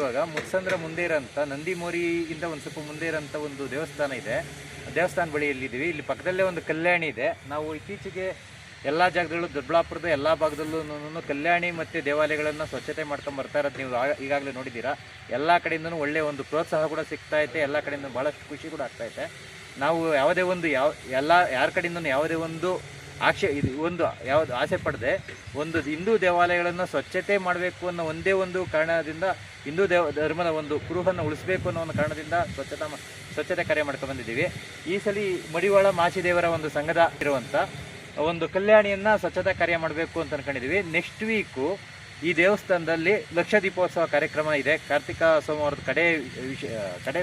ಇವಾಗ ಮುತ್ಸಂದ್ರ ಮುಂದೆ ಇರೋಂಥ ನಂದಿಮೋರಿಯಿಂದ ಒಂದು ಸ್ವಲ್ಪ ಮುಂದೆ ಇರೋಂಥ ಒಂದು ದೇವಸ್ಥಾನ ಇದೆ. ದೇವಸ್ಥಾನ ಬಳಿ ಇಲ್ಲಿದ್ದೀವಿ ಇಲ್ಲಿ ಪಕ್ಕದಲ್ಲೇ ಒಂದು ಕಲ್ಯಾಣಿ ಇದೆ. ನಾವು ಇತ್ತೀಚೆಗೆ ಎಲ್ಲ ಜಾಗದಲ್ಲೂ, ದೊಡ್ಡಬಳ್ಳಾಪುರದ ಎಲ್ಲ ಭಾಗದಲ್ಲೂ ಕಲ್ಯಾಣಿ ಮತ್ತು ದೇವಾಲಯಗಳನ್ನು ಸ್ವಚ್ಛತೆ ಮಾಡ್ಕೊಂಡು ಬರ್ತಾ ಇರೋದು ನೀವು ಈಗಾಗಲೇ ನೋಡಿದ್ದೀರಾ. ಎಲ್ಲ ಕಡೆಯಿಂದನೂ ಒಳ್ಳೆಯ ಒಂದು ಪ್ರೋತ್ಸಾಹ ಕೂಡ ಸಿಗ್ತಾ ಐತೆ. ಎಲ್ಲ ಕಡೆಯಿಂದ ಭಾಳಷ್ಟು ಖುಷಿ ಕೂಡ ಆಗ್ತಾ ಐತೆ. ನಾವು ಯಾವುದೇ ಒಂದು ಯಾವ ಎಲ್ಲ ಯಾರ ಕಡೆಯಿಂದನೂ ಯಾವುದೇ ಒಂದು ಆಕ್ಷೇ, ಇದು ಒಂದು ಯಾವುದು ಆಸೆ ಪಡದೆ, ಒಂದು ಹಿಂದೂ ದೇವಾಲಯಗಳನ್ನು ಸ್ವಚ್ಛತೆ ಮಾಡಬೇಕು ಅನ್ನೋ ಒಂದೇ ಒಂದು ಕಾರಣದಿಂದ ಹಿಂದೂ ದೇವ, ಧರ್ಮದ ಒಂದು ಕುರುಹನ್ನು ಉಳಿಸಬೇಕು ಅನ್ನೋ ಒಂದು ಕಾರಣದಿಂದ ಸ್ವಚ್ಛತಾ ಸ್ವಚ್ಛತೆ ಕಾರ್ಯ ಮಾಡ್ಕೊಂಡು ಬಂದಿದ್ದೀವಿ. ಈ ಸಲ ಮಡಿವಾಳ ಮಾಚಿದೇವರ ಒಂದು ಸಂಘದ ಇರುವಂಥ ಒಂದು ಕಲ್ಯಾಣಿಯನ್ನು ಸ್ವಚ್ಛತಾ ಕಾರ್ಯ ಮಾಡಬೇಕು ಅಂತ ಅನ್ಕೊಂಡಿದ್ದೀವಿ. ನೆಕ್ಸ್ಟ್ ವೀಕು ಈ ದೇವಸ್ಥಾನದಲ್ಲಿ ಲಕ್ಷ ದೀಪೋತ್ಸವ ಕಾರ್ಯಕ್ರಮ ಇದೆ. ಕಾರ್ತಿಕ ಸೋಮವಾರದ ಕಡೆ ವಿಷ ಕಡೆ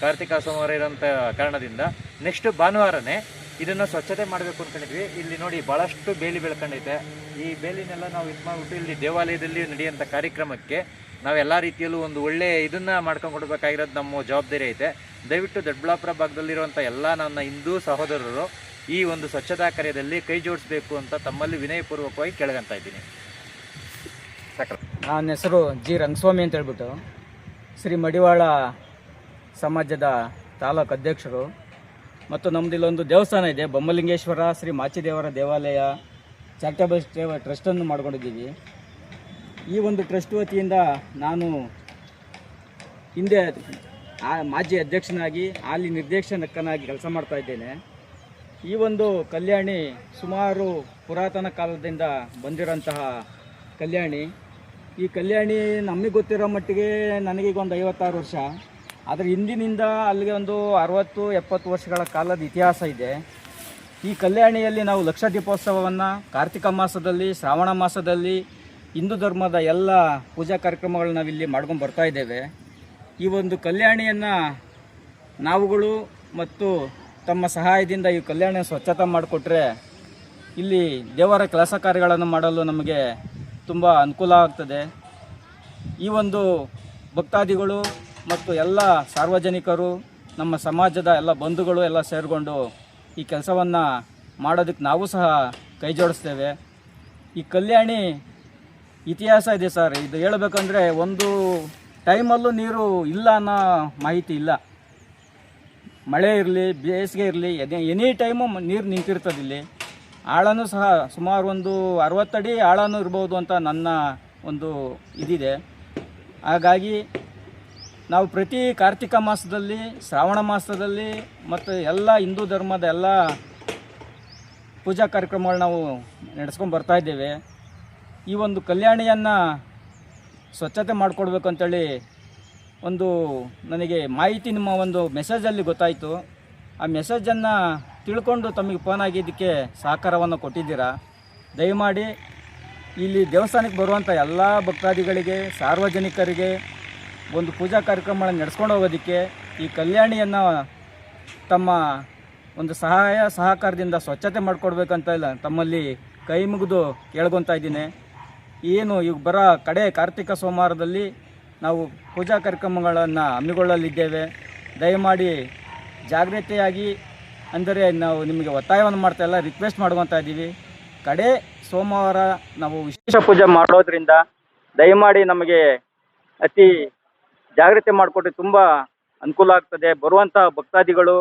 ಕಾರ್ತಿಕ ಸೋಮವಾರ ಇರೋಂಥ ಕಾರಣದಿಂದ ನೆಕ್ಸ್ಟ್ ಭಾನುವಾರನೇ ಇದನ್ನು ಸ್ವಚ್ಛತೆ ಮಾಡಬೇಕು ಅಂದ್ಕೊಂಡಿದ್ವಿ ಇಲ್ಲಿ ನೋಡಿ ಭಾಳಷ್ಟು ಬೇಲಿ ಬೆಳ್ಕೊಂಡೈತೆ ಈ ಬೇಲಿನೆಲ್ಲ ನಾವು ಇದು ಮಾಡಿಬಿಟ್ಟು ಇಲ್ಲಿ ದೇವಾಲಯದಲ್ಲಿ ನಡೆಯುವಂಥ ಕಾರ್ಯಕ್ರಮಕ್ಕೆ ನಾವು ಎಲ್ಲ ರೀತಿಯಲ್ಲೂ ಒಂದು ಒಳ್ಳೆ ಇದನ್ನು ಮಾಡ್ಕೊಂಡು ಕೊಡಬೇಕಾಗಿರೋದು ನಮ್ಮ ಜವಾಬ್ದಾರಿ ಐತೆ. ದಯವಿಟ್ಟು ದೊಡ್ಡಬಳ್ಳಾಪುರ ಭಾಗದಲ್ಲಿರುವಂಥ ಎಲ್ಲ ನನ್ನ ಹಿಂದೂ ಸಹೋದರರು ಈ ಒಂದು ಸ್ವಚ್ಛತಾ ಕಾರ್ಯದಲ್ಲಿ ಕೈ ಜೋಡಿಸ್ಬೇಕು ಅಂತ ತಮ್ಮಲ್ಲಿ ವಿನಯಪೂರ್ವಕವಾಗಿ ಕೇಳ್ಕೊಂತ ಇದ್ದೀನಿ. ನನ್ನ ಹೆಸರು ಜಿ ರಂಗಸ್ವಾಮಿ ಅಂತ ಹೇಳ್ಬಿಟ್ಟು ಶ್ರೀ ಮಡಿವಾಳ ಸಮಾಜದ ತಾಲೂಕು ಅಧ್ಯಕ್ಷರು. ಮತ್ತು ನಮ್ದು ಇಲ್ಲೊಂದು ದೇವಸ್ಥಾನ ಇದೆ. ಬೊಮ್ಮಲಿಂಗೇಶ್ವರ, ಶ್ರೀ ಮಾಚಿದೇವರ ದೇವಾಲಯ, ಚಾರಿಟಬಲ್ ಟ್ರಸ್ಟನ್ನು ಮಾಡ್ಕೊಂಡಿದ್ದೀವಿ. ಈ ಒಂದು ಟ್ರಸ್ಟ್ ವತಿಯಿಂದ ನಾನು ಹಿಂದೆ ಮಾಜಿ ಅಧ್ಯಕ್ಷನಾಗಿ ಅಲ್ಲಿ ನಿರ್ದೇಶಕನಾಗಿ ಕೆಲಸ ಮಾಡ್ತಾ ಇದ್ದೇನೆ. ಈ ಒಂದು ಕಲ್ಯಾಣಿ ಸುಮಾರು ಪುರಾತನ ಕಾಲದಿಂದ ಬಂದಿರೋಂತಹ ಕಲ್ಯಾಣಿ. ಈ ಕಲ್ಯಾಣಿ ನಮಗೆ ಗೊತ್ತಿರೋ ಮಟ್ಟಿಗೆ ನನಗೀಗ ಒಂದು ಐವತ್ತಾರು ವರ್ಷ. ಆದರೆ ಹಿಂದಿನಿಂದ ಅಲ್ಲಿಗೆ ಒಂದು ಅರವತ್ತು, ಎಪ್ಪತ್ತು ವರ್ಷಗಳ ಕಾಲದ ಇತಿಹಾಸ ಇದೆ. ಈ ಕಲ್ಯಾಣಿಯಲ್ಲಿ ನಾವು ಲಕ್ಷ ದೀಪೋತ್ಸವವನ್ನು ಕಾರ್ತಿಕ ಮಾಸದಲ್ಲಿ, ಶ್ರಾವಣ ಮಾಸದಲ್ಲಿ, ಹಿಂದೂ ಧರ್ಮದ ಎಲ್ಲ ಪೂಜಾ ಕಾರ್ಯಕ್ರಮಗಳನ್ನ ನಾವಿಲ್ಲಿ ಮಾಡ್ಕೊಂಡು ಬರ್ತಾ ಇದ್ದೇವೆ. ಈ ಒಂದು ಕಲ್ಯಾಣಿಯನ್ನು ನಾವುಗಳು ಮತ್ತು ತಮ್ಮ ಸಹಾಯದಿಂದ ಈ ಕಲ್ಯಾಣ ಸ್ವಚ್ಛತೆ ಮಾಡಿಕೊಟ್ರೆ ಇಲ್ಲಿ ದೇವರ ಕೆಲಸ ಕಾರ್ಯಗಳನ್ನು ಮಾಡಲು ನಮಗೆ ತುಂಬ ಅನುಕೂಲ ಆಗ್ತದೆ. ಈ ಒಂದು ಭಕ್ತಾದಿಗಳು ಮತ್ತು ಎಲ್ಲ ಸಾರ್ವಜನಿಕರು, ನಮ್ಮ ಸಮಾಜದ ಎಲ್ಲ ಬಂಧುಗಳು ಎಲ್ಲ ಸೇರಿಕೊಂಡು ಈ ಕೆಲಸವನ್ನು ಮಾಡೋದಕ್ಕೆ ನಾವು ಸಹ ಕೈ ಜೋಡಿಸ್ತೇವೆ. ಈ ಕಲ್ಯಾಣಿ ಇತಿಹಾಸ ಇದೆ ಸರ್. ಇದು ಹೇಳಬೇಕಂದ್ರೆ ಒಂದು ಟೈಮಲ್ಲೂ ನೀರು ಇಲ್ಲ ಅನ್ನೋ ಮಾಹಿತಿ ಇಲ್ಲ. ಮಳೆ ಇರಲಿ, ಬೇಸಿಗೆ ಇರಲಿ ಎನಿ ಟೈಮು ನೀರು ನಿಂತಿರ್ತದೆ ಇಲ್ಲಿ. ಆಳನೂ ಸಹ ಸುಮಾರು ಒಂದು ಅರವತ್ತಡಿ ಆಳನೂ ಇರ್ಬೋದು ಅಂತ ನನ್ನ ಒಂದು ಇದಿದೆ. ಹಾಗಾಗಿ ನಾವು ಪ್ರತಿ ಕಾರ್ತಿಕ ಮಾಸದಲ್ಲಿ, ಶ್ರಾವಣ ಮಾಸದಲ್ಲಿ ಮತ್ತು ಎಲ್ಲ ಹಿಂದೂ ಧರ್ಮದ ಎಲ್ಲ ಪೂಜಾ ಕಾರ್ಯಕ್ರಮಗಳು ನಾವು ನಡೆಸ್ಕೊಂಡು ಬರ್ತಾ ಇದ್ದೇವೆ. ಈ ಒಂದು ಕಲ್ಯಾಣಿಯನ್ನು ಸ್ವಚ್ಛತೆ ಮಾಡಿಕೊಡ್ಬೇಕು ಅಂತೇಳಿ ಒಂದು ನನಗೆ ಮಾಹಿತಿ ನಿಮ್ಮ ಒಂದು ಮೆಸೇಜಲ್ಲಿ ಗೊತ್ತಾಯಿತು. ಆ ಮೆಸೇಜನ್ನು ತಿಳ್ಕೊಂಡು ತಮಗೆ ಫೋನ್ ಆಗಿದ್ದಕ್ಕೆ ಸಹಕಾರವನ್ನು ಕೊಟ್ಟಿದ್ದೀರಾ? ದಯಮಾಡಿ ಇಲ್ಲಿ ದೇವಸ್ಥಾನಕ್ಕೆ ಬರುವಂಥ ಎಲ್ಲ ಭಕ್ತಾದಿಗಳಿಗೆ, ಸಾರ್ವಜನಿಕರಿಗೆ ಒಂದು ಪೂಜಾ ಕಾರ್ಯಕ್ರಮಗಳನ್ನು ನಡೆಸ್ಕೊಂಡು ಹೋಗೋದಕ್ಕೆ ಈ ಕಲ್ಯಾಣಿಯನ್ನು ತಮ್ಮ ಒಂದು ಸಹಾಯ ಸಹಕಾರದಿಂದ ಸ್ವಚ್ಛತೆ ಮಾಡಿಕೊಡ್ಬೇಕಂತ ಇಲ್ಲ, ತಮ್ಮಲ್ಲಿ ಕೈ ಮುಗಿದು ಕೇಳ್ಕೊತಾ ಇದ್ದೀನಿ. ಏನು ಈಗ ಬರೋ ಕಡೆ ಕಾರ್ತಿಕ ಸೋಮವಾರದಲ್ಲಿ ನಾವು ಪೂಜಾ ಕಾರ್ಯಕ್ರಮಗಳನ್ನು ಹಮ್ಮಿಕೊಳ್ಳಲಿದ್ದೇವೆ. ದಯಮಾಡಿ ಜಾಗ್ರತೆಯಾಗಿ, ಅಂದರೆ ನಾವು ನಿಮಗೆ ಒತ್ತಾಯವನ್ನು ಮಾಡ್ತಾ ಇಲ್ಲ ರಿಕ್ವೆಸ್ಟ್ ಮಾಡುವಂತ ಇದ್ದೀವಿ. ಕಡೆ ಸೋಮವಾರ ನಾವು ವಿಶೇಷ ಪೂಜೆ ಮಾಡೋದ್ರಿಂದ ದಯಮಾಡಿ ನಮಗೆ ಅತಿ ಜಾಗ್ರತೆ ಮಾಡಿಕೊಟ್ರೆ ತುಂಬ ಅನುಕೂಲ ಆಗ್ತದೆ. ಬರುವಂಥ ಭಕ್ತಾದಿಗಳು,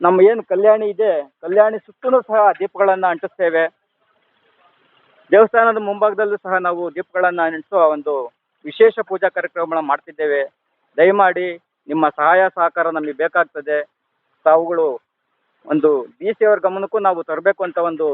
ನಮ್ಮ ಏನು ಕಲ್ಯಾಣಿ ಇದೆ, ಕಲ್ಯಾಣಿ ಸುತ್ತಲೂ ಸಹ ದೀಪಗಳನ್ನು ಅಂಟಿಸ್ತೇವೆ. ದೇವಸ್ಥಾನದ ಮುಂಭಾಗದಲ್ಲೂ ಸಹ ನಾವು ದೀಪಗಳನ್ನು ಅಂಟಿಸುವ ಒಂದು ವಿಶೇಷ ಪೂಜಾ ಕಾರ್ಯಕ್ರಮಗಳನ್ನ ಮಾಡ್ತಿದ್ದೇವೆ. ದಯಮಾಡಿ ನಿಮ್ಮ ಸಹಾಯ ಸಹಕಾರ ನಮಗೆ ಬೇಕಾಗ್ತದೆ. ತಾವುಗಳು ಒಂದು ಡಿ ಸಿ ಅವರ ಗಮನಕ್ಕೂ ನಾವು ತರಬೇಕು ಅಂತ ಒಂದು